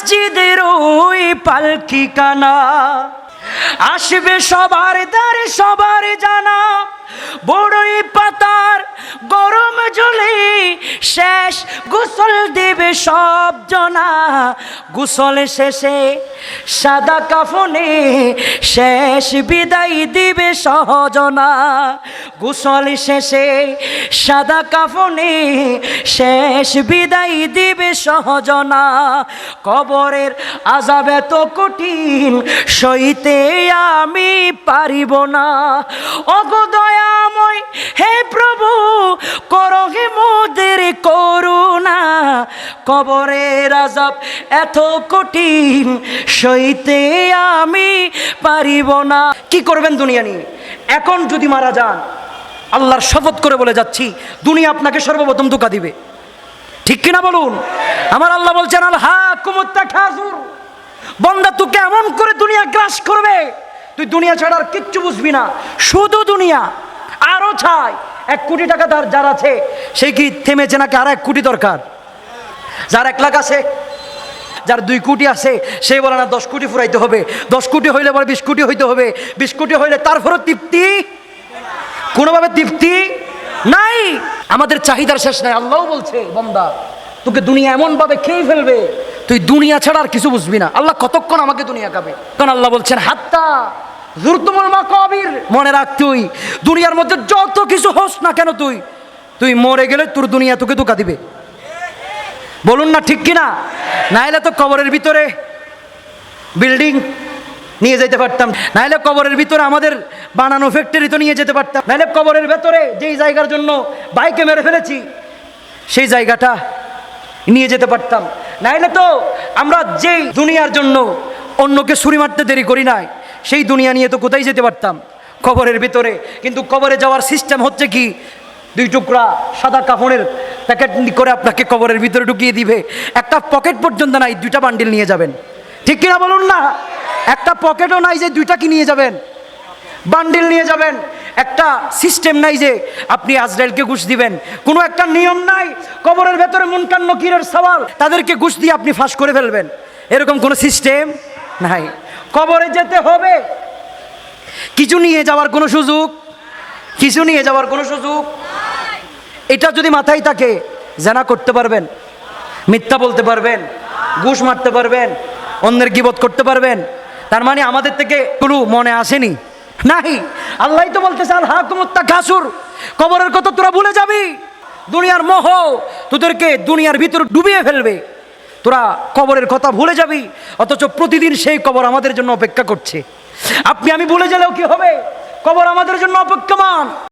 মসজিদের ওই পালকি কানা। আসবে সবার দ্বারে সবার জানা গরম জলে শেষ গোসল দেবে সব জনা। গোসল শেষে সাদা কাফনে শেষ বিদায় দিবে সহজনা। গোসল শেষে সাদা কাফনে শেষ বিদায় দিবে সহজনা। কবরের আজাব এত কঠিন, সইতে আমি পারিব না। অগদয়াময় করুণা, কবরের আজাব এত কঠিন, সইতে আমি পারিব না। কি করবেন দুনিয়া নিয়ে? এখন যদি মারা যান, আল্লাহর শপথ করে বলে যাচ্ছি, দুনিয়া আপনাকে সর্বপ্রথম ধোকা দিবে। ঠিক কিনা বলুন? আমার আল্লাহ বলছেন আল কুমুত্তা খাজুর। বন্দা, তোকে এমন করে দুনিয়া গ্রাস করবে, তুই দুনিয়া ছাড়া আর কিচ্ছু বুঝবি না। শুধু দুনিয়া, আরও চাই এক কোটি টাকা তার যার আছে সে কি থেমেছে নাকি আর এক কোটি দরকার? যার এক লাখ আছে, যার দুই কোটি আছে, সে বলে না, দশ কোটি ফুরাইতে হবে। দশ কোটি হইলে পরে বিশ কোটি হইতে হবে। বিশ কোটি হইলে তারপরও তৃপ্তি? কোনোভাবে তৃপ্তি নাই? আমাদের চাহিদার শেষ নাই আল্লাহ বলছে, বন্দা, তোকে দুনিয়া এমন ভাবে খেয়ে ফেলবে, তুই দুনিয়া ছাড়া আর কিছু বুঝবি না। আল্লাহ কতক্ষণ আমাকে দুনিয়া খাবে? কারণ আল্লাহ বলছেন, হাত্তা জুরতুমুল মাকাবির। মনে রাখ তুই, দুনিয়ার মধ্যে যত কিছু হোস না কেন তুই তুই মরে গেলে তোর দুনিয়া তোকে ধোকা দিবে। বলুন না ঠিক কিনা? নাইলে তো কবরের ভিতরে বিল্ডিং নিয়ে যেতে পারতাম নাহলে কবরের ভিতরে আমাদের বানানো ফ্যাক্টরি তো নিয়ে যেতে পারতাম নাহলে কবরের ভেতরে যেই জায়গার জন্য বাইকে মেরে ফেলেছি, সেই জায়গাটা নিয়ে যেতে পারতাম। নাইলে তো আমরা যেই দুনিয়ার জন্য অন্যকে ছুরি মারতে দেরি করি নাই, সেই দুনিয়া নিয়ে তো কোথায় যেতে পারতাম? কবরের ভিতরে। কিন্তু কবরে যাওয়ার সিস্টেম হচ্ছে কি? দুই টুকরা সাদা কাপড়ের প্যাকেট করে আপনাকে কবরের ভিতরে ঢুকিয়ে দিবে। একটা পকেট পর্যন্ত নাই, দুইটা বান্ডিল নিয়ে যাবেন। ঠিক কিনা বলুন না? একটা পকেটও নাই যে দুইটা কি নিয়ে যাবেন? বান্ডিল নিয়ে যাবেন। একটা সিস্টেম নাই যে আপনি আজরাইলকে ঘুষ দিবেন। কোনো একটা নিয়ম নাই, কবরের ভেতরে মুনকান, নকিরের সওয়াল, তাদেরকে ঘুষ দিয়ে আপনি ফাঁস করে ফেলবেন। এরকম কোনো সিস্টেম নাই। কবরে যেতে হবে। কিছু নিয়ে যাওয়ার কোনো সুযোগ? কিছু নিয়ে যাওয়ার কোনো সুযোগ? এটা যদি মাথায় থাকে, জানা করতে পারবেন, মিথ্যা বলতে পারবেন, ঘুষ মারতে পারবেন, অন্যের গিবত করতে পারবেন, তার মানে আমাদের থেকে কোনো মনে আসেনি। নাই আল্লাহ তো বলতেছে, আল হাকুমত্তা ঘাসুর কবরের কথা তোরা ভুলে যাবি। দুনিয়ার মোহ তোদেরকে দুনিয়ার ভিতর ডুবিয়ে ফেলবে। তোরা কবরের কথা ভুলে যাবি, অথচ প্রতিদিন সেই কবর আমাদের জন্য অপেক্ষা করছে। আপনি আমি ভুলে গেলেও কি হবে? কবর আমাদের জন্য অপেক্ষমান।